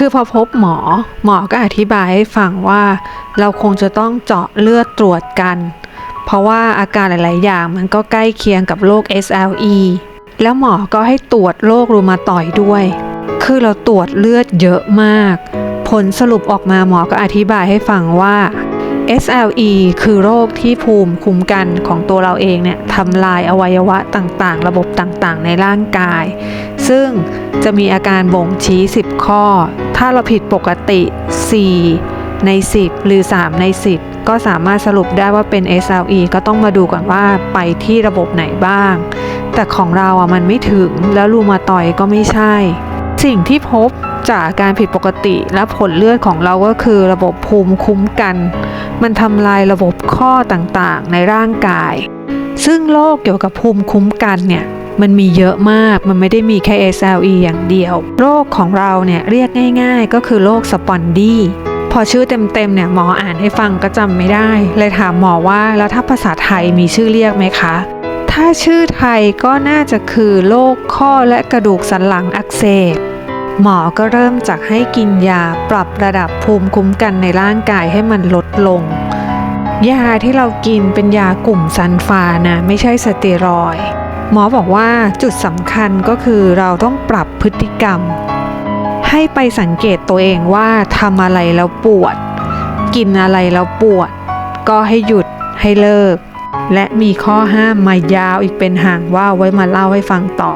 คือพอพบหมอหมอก็อธิบายให้ฟังว่า เราคงจะต้องเจาะเลือดตรวจกัน เพราะว่าอาการหลาย ๆ อย่างมันก็ใกล้เคียงกับโรค SLE แล้วหมอก็ให้ตรวจโรครูมาตอยด์ด้วย คือเราตรวจเลือดเยอะมาก ผลสรุปออกมาหมอก็อธิบายให้ฟังว่า SLE คือโรคที่ภูมิคุ้มกันของตัวเราเองเนี่ยทำลายอวัยวะต่างๆ ระบบต่างๆ ในร่างกาย ซึ่งจะมีอาการบ่งชี้ 10 ข้อ ถ้าเราผิดปกติ 4 ใน 10 หรือ 3 ใน 10 ก็สามารถสรุปได้ว่าเป็น SLE ก็ต้องมาดูก่อนว่าไปที่ระบบไหนบ้าง แต่ของเราอะมันไม่ถึงแล้วรูมาตอยก็ไม่ใช่ สิ่งที่พบจากการผิดปกติและผลเลือดของเราก็คือระบบภูมิคุ้มกัน มันทำลายระบบข้อต่างๆ ในร่างกาย ซึ่งโรคเกี่ยวกับภูมิคุ้มกันเนี่ย มันมีเยอะมาก มันไม่ได้มีแค่ SLE อย่างเดียว โรคของเราเนี่ยเรียกง่ายๆ ก็คือโรคสปอนดีพอชื่อเต็มๆเนี่ยหมออ่านให้ฟังก็จำไม่ได้ เลยถามหมอว่าแล้วถ้าภาษาไทยมีชื่อเรียกไหมคะ ถ้าชื่อไทยก็น่าจะคือโรคข้อและกระดูกสันหลังอักเสบหมอก็เริ่มจากให้กินยาปรับระดับภูมิคุ้มกันในร่างกายให้มันลดลง ยาที่เรากินเป็นยากลุ่มซันฟานะไม่ใช่สเตียรอยด์ หมอบอกว่าจุดสำคัญก็คือเราต้องปรับพฤติกรรม ให้ไปสังเกตตัวเองว่าทำอะไรแล้วปวด กินอะไรแล้วปวด ก็ให้หยุดให้เลิก และมีข้อห้ามมายาวอีกเป็นห่างว่าไว้มาเล่าให้ฟังต่อ